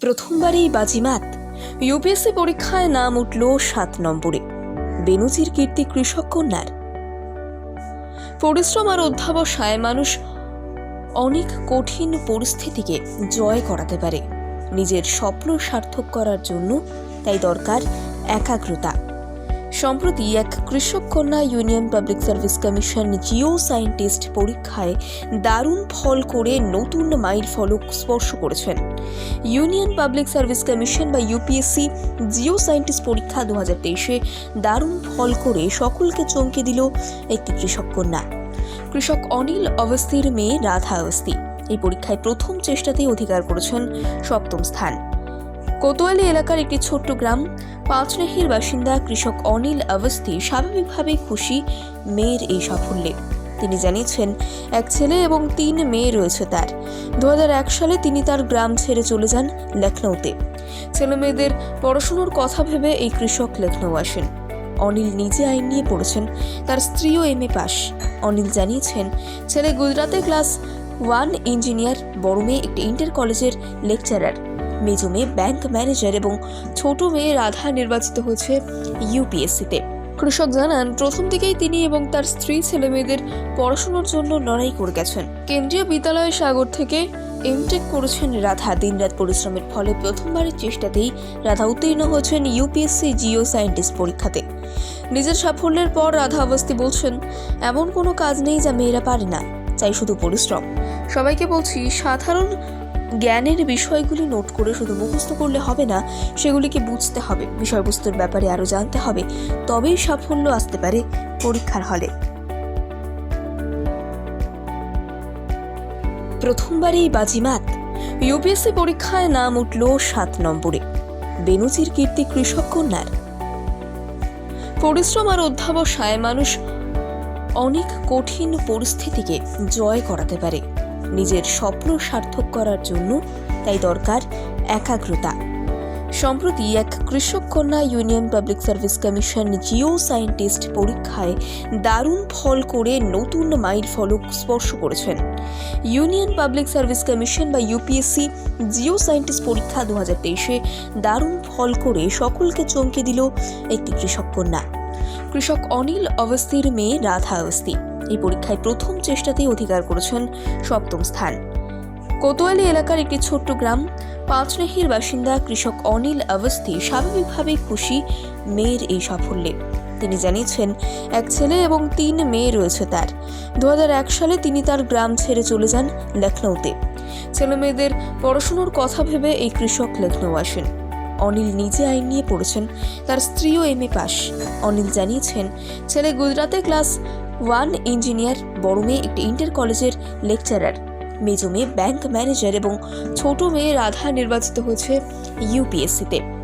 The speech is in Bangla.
প্রথমবারেই বাজিমাত। ইউপিএসসি পরীক্ষায় নাম উঠল সাত নম্বরে। বেনুজির কীর্তি কৃষক কন্যার। পরিশ্রম আর অধ্যাবসায় মানুষ অনেক কঠিন পরিস্থিতিকে জয় করাতে পারে। নিজের স্বপ্ন সার্থক করার জন্য তাই দরকার একাগ্রতা। সম্প্রতি এক কৃষক কন্যা union public service commission geo scientist পরীক্ষায় দারুণ ফল করে নতুন মাইল ফলক স্পর্শ করেছেন। ইউনিয়ন পাবলিক সার্ভিস কমিশন বা ইউপিএসসি জিও সায়েন্টিস্ট পরীক্ষা দু হাজার তেইশে দারুণ ফল করে সকলকে চমকে দিল একটি কৃষক কন্যা। কৃষক অনিল অবস্থির মেয়ে রাধা অবস্থি এই পরীক্ষায় প্রথম চেষ্টাতেই অধিকার করেছেন সপ্তম স্থান। কোতোয়ালি এলাকার একটি ছোট্ট গ্রাম পাঁচনেহির বাসিন্দা কৃষক অনিল অবস্থি স্বাভাবিকভাবেই খুশি মেয়ের এই সাফল্যে। তিনি জানিয়েছেন, এক ছেলে এবং তিন মেয়ে রয়েছে তার। দু হাজার এক সালে তিনি তার গ্রাম ছেড়ে চলে যান লখনৌতে। ছেলে মেয়েদের পড়াশুনোর কথা ভেবে এই কৃষক লখনৌ আসেন। অনিল নিজে আইন নিয়ে পড়েছেন, তার স্ত্রীও এম এ পাস। অনিল জানিয়েছেন, ছেলে গুজরাতে ক্লাস ওয়ান ইঞ্জিনিয়ার, বড় মেয়ে একটি ইন্টার কলেজের লেকচারার। মেজো মেয়ে ব্যাংক ম্যানেজার এবং ছোট মেয়ে রাধা নির্বাচিত হয়েছে ইউপিএসসিতে কৃষক জানান, প্রথম থেকেই তিনি এবং তার স্ত্রী ছেলে মেয়েদের পড়াশোনার জন্য লড়াই করে গেছেন। কেন্দ্রীয় বিদ্যালয় সাগর থেকে এমটেক করেছেন রাধা। দিনরাত পরিশ্রমের ফলে প্রথমবারের চেষ্টাতেই রাধা উত্তীর্ণ হয়েছেন ইউপিএসসি জিও সায়েন্টিস্ট পরীক্ষাতে। নিজের সাফল্যের পর রাধা অবস্থি বলছেন, এমন কোনো কাজ নেই যা মেয়েরা পারে না চাই শুধু পরিশ্রম। সবাইকে বলছি, সাধারণ জ্ঞানের বিষয়গুলি নোট করে শুধু মুখস্থ করলে হবে না, সেগুলিকে বুঝতে হবে, বিষয়বস্তুর ব্যাপারে আরও জানতে হবে, তবেই সাফল্য আসতে পারে পরীক্ষার হলে। প্রথমবারেই বাজিমাত। ইউপিএসসি পরীক্ষায় নাম উঠল সাত নম্বরে। বেনুজির কীর্তি কৃষক কন্যার। পরিশ্রম আর অধ্যাবসায় মানুষ অনেক কঠিন পরিস্থিতিকে জয় করাতে পারে। নিজের স্বপ্ন সার্থক করার জন্য তাই দরকার একাগ্রতা। সম্প্রতি এক কৃষক কন্যা union public service commission geo scientist পরীক্ষায় দারুণ ফল করে নতুন মাইল ফলক স্পর্শ করেছেন। ইউনিয়ন পাবলিক সার্ভিস কমিশন বা ইউপিএসসি জিও সায়েন্টিস্ট পরীক্ষা দু হাজার তেইশে দারুণ ফল করে সকলকে চমকে দিল একটি কৃষক কন্যা। কৃষক অনিল অবস্থির মেয়ে রাধা অবস্থি। এই পরীক্ষায় প্রথম চেষ্টাতেই অধিকার করেছেন সপ্তম স্থান। কোতোয়ালি এলাকার একটি ছোট্ট গ্রাম, পাঁচরেহির বাসিন্দা কৃষক অনিল অবস্থি স্বাভাবিকভাবেই খুশি মেয়ের এই সাফল্যে। তিনি জানিয়েছেন, এক ছেলে এবং তিন মেয়ে রয়েছে তার। দুহাজার এক সালে তিনি তার গ্রাম ছেড়ে চলে যান লখনৌতে। ছেলে মেয়েদের পড়াশুনোর কথা ভেবে এই কৃষক লখনৌ আসেন। অনিল নিজে আইন নিয়ে পড়েছেন, তার স্ত্রীও এম এ পাস। অনিল জানিয়েছেন, ছেলে গুজরাতে ক্লাস ওয়ান ইঞ্জিনিয়ার, বড় মেয়ে একটি ইন্টার কলেজের লেকচারার। মেজো মেয়ে ব্যাংক ম্যানেজার এবং ছোট মেয়ে রাধা নির্বাচিত হয়েছে ইউপিএসসিতে।